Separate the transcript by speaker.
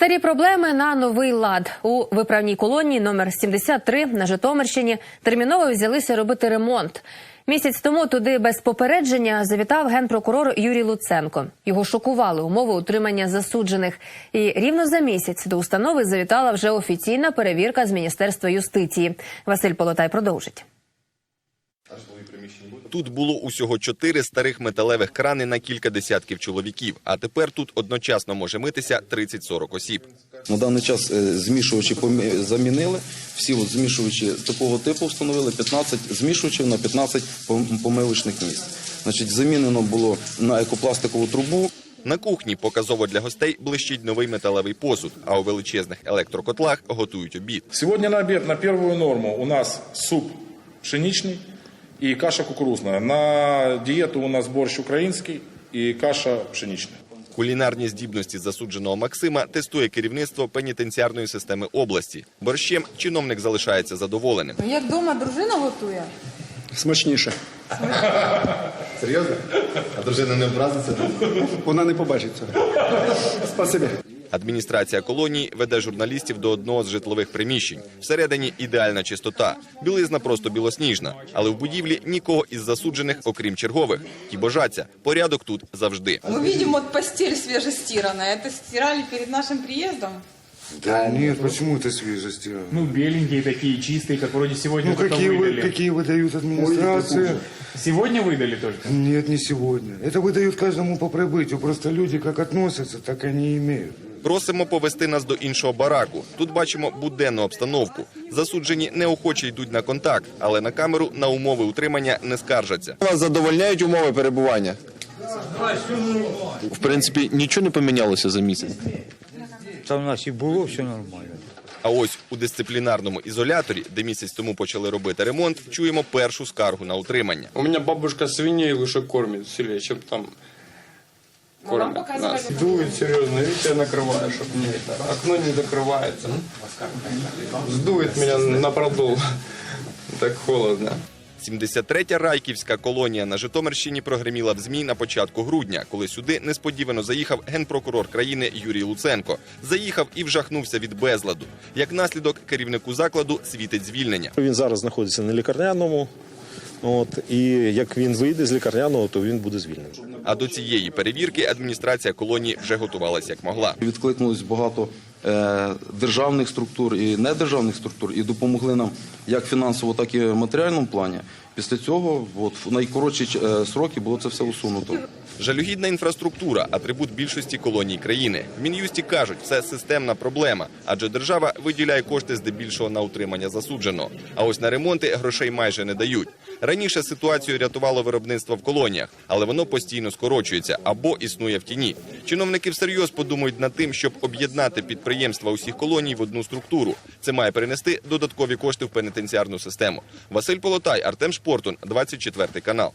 Speaker 1: Старі проблеми на новий лад у виправній колонії номер 73 на Житомирщині терміново взялися робити ремонт. Місяць тому туди без попередження завітав генпрокурор Юрій Луценко. Його шокували умови утримання засуджених. І рівно за місяць до установи завітала вже офіційна перевірка з міністерства юстиції. Василь Полотай продовжить.
Speaker 2: Тут було усього чотири старих металевих крани на кілька десятків чоловіків. А тепер тут одночасно може митися 30-40 осіб.
Speaker 3: На даний час е, змішувачі замінили. Всі от змішувачі такого типу встановили 15 змішувачів на 15 пом- помивочних місць. Значить, замінено було на екопластикову трубу.
Speaker 2: На кухні показово для гостей блищить новий металевий посуд, а у величезних електрокотлах готують обід.
Speaker 4: Сегодня на обед на первую норму у нас суп пшеничный и каша кукурузная. На диету у нас борщ украинский и каша пшеничная.
Speaker 2: Кулінарні здібності засудженого Максима тестує керівництво пенітенціарної системи області. Борщем чиновник залишається задоволеним.
Speaker 5: Як вдома дружина готує?
Speaker 6: Смачніше.
Speaker 2: Серйозно? А дружина не образиться?
Speaker 6: Вона не побачить цього. Спасибі.
Speaker 2: Адміністрація колонії веде журналістів до одного з житлових приміщень. Всередині ідеальна чистота. Білизна просто білосніжна. Але в будівлі нікого із засуджених, окрім чергових. Ті божаться. Порядок тут завжди.
Speaker 5: Мы видим вот постель свежестиранная. Это стирали перед нашим приездом.
Speaker 7: Да нет, почему это свежо сделано?
Speaker 8: Ну, беленькие такие, чистые, как вроде сегодня
Speaker 7: Ну
Speaker 8: только
Speaker 7: какие, вы,
Speaker 8: выдали.
Speaker 7: какие выдают администрации?
Speaker 8: Сегодня выдали только?
Speaker 7: Нет, не сегодня. Это выдают каждому по прибытию. Просто люди как относятся, так они и имеют.
Speaker 2: Просимо повести нас до іншого бараку. Тут бачимо буденну обстановку. Засуджені неохоче йдуть на контакт, але на камеру на умови утримання не скаржаться.
Speaker 9: Вас задовольняють умови перебування? В принципі, нічого не помінялося за місяць.
Speaker 10: Там у нас і було все нормально.
Speaker 2: А ось у дисциплінарному ізоляторі, де місяць тому почали робити ремонт, чуємо першу скаргу на утримання.
Speaker 11: У меня бабушка свиней лучше кормит сильнее, чем там кормят нас. Дует серьезно, видите, я накрываю, чтобы мне это окно не закрывается. Сдует меня на продол. Так холодно.
Speaker 2: 73-я Райківська колонія на Житомирщині прогреміла в ЗМІ на початку грудня, коли сюди несподівано заїхав генпрокурор країни Юрій Луценко. Заїхав і вжахнувся від безладу. Як наслідок, керівнику закладу світить звільнення.
Speaker 12: Він зараз знаходиться на лікарняному. От і як він вийде з лікарняного, то він буде звільнений.
Speaker 2: А до цієї перевірки адміністрація колонії вже готувалася як могла.
Speaker 3: Відкликнулось багато е, державних структур і недержавних структур і допомогли нам як фінансово, так і в матеріальному плані. Після цього, от в найкоротші е, сроки було це все усунуто.
Speaker 2: Жалюгідна інфраструктура атрибут більшості колоній країни. В мін'юсті кажуть, це системна проблема, адже держава виділяє кошти здебільшого на утримання засудженого. А ось на ремонти грошей майже не дають. Раніше ситуацію рятувало виробництво в колоніях, але воно постійно скорочується або існує в тіні. Чиновники всерйоз подумають над тим, щоб об'єднати підприємства усіх колоній в одну структуру. Це має принести додаткові кошти в пенітенціарну систему. Василь Полотай, Артем Шпортун, 24 канал.